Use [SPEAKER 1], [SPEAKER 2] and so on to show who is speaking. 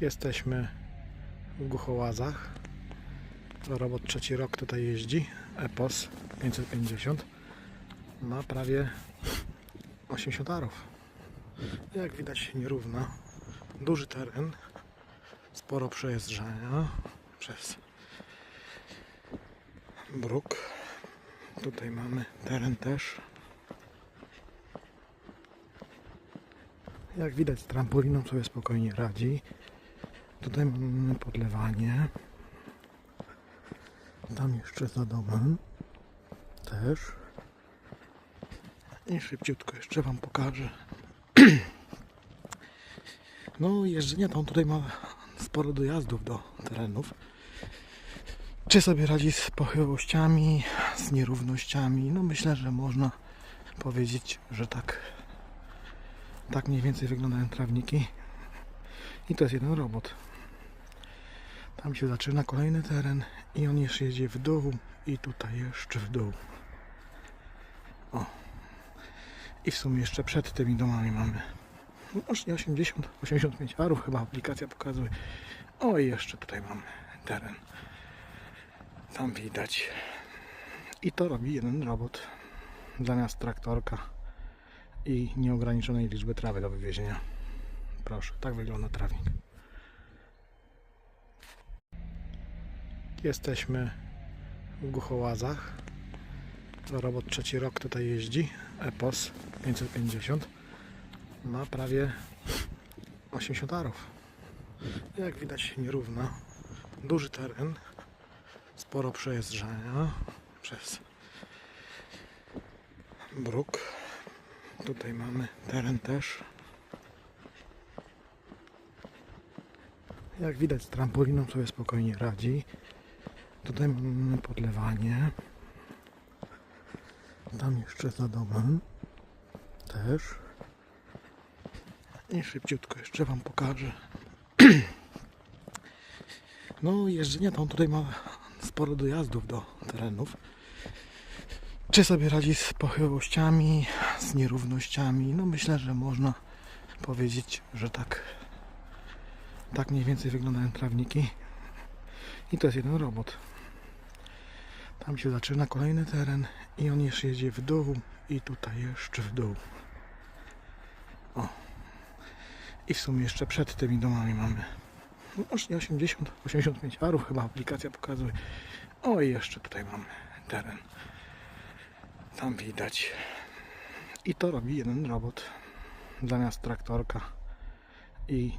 [SPEAKER 1] Jesteśmy w Głuchołazach. Robot trzeci rok tutaj jeździ. Epos 550. Ma prawie 80 arów. Jak widać nierówno. Duży teren. Sporo przejeżdżania przez bruk. Tutaj mamy teren też. Jak widać z trampoliną sobie spokojnie radzi. Tutaj mamy podlewanie. Tam jeszcze za domem. Też. I szybciutko jeszcze Wam pokażę. No jeżdżenia to on tutaj ma sporo dojazdów do terenów. Czy sobie radzi z pochyłościami, z nierównościami? No myślę, że można powiedzieć, że tak tak mniej więcej wyglądają trawniki. I to jest jeden robot. Tam się zaczyna kolejny teren i on jeszcze jedzie w dół i tutaj jeszcze w dół. O. I w sumie jeszcze przed tymi domami mamy łącznie 80, 85 arów chyba aplikacja pokazuje. O i jeszcze tutaj mamy teren. Tam widać. I to robi jeden robot zamiast traktorka i nieograniczonej liczby trawy do wywiezienia. Proszę, tak wygląda trawnik. Jesteśmy w Głuchołazach. Robot trzeci rok tutaj jeździ. Epos 550. Ma prawie 80 arów. Jak widać nierówno. Duży teren. Sporo przejeżdżania przez bruk. Tutaj mamy teren też. Jak widać z trampoliną sobie spokojnie radzi. Tutaj mamy podlewanie. Tam jeszcze za domem. Też. I szybciutko jeszcze Wam pokażę. No jeżdżenia to on tutaj ma sporo dojazdów do terenów. Czy sobie radzi z pochyłościami, z nierównościami? No myślę, że można powiedzieć, że tak tak mniej więcej wyglądają trawniki. I to jest jeden robot. Tam się zaczyna kolejny teren i on jeszcze jedzie w dół i tutaj jeszcze w dół. O. I w sumie jeszcze przed tymi domami mamy łącznie 80, 85 arów chyba aplikacja pokazuje. O i jeszcze tutaj mamy teren. Tam widać. I to robi jeden robot zamiast traktorka i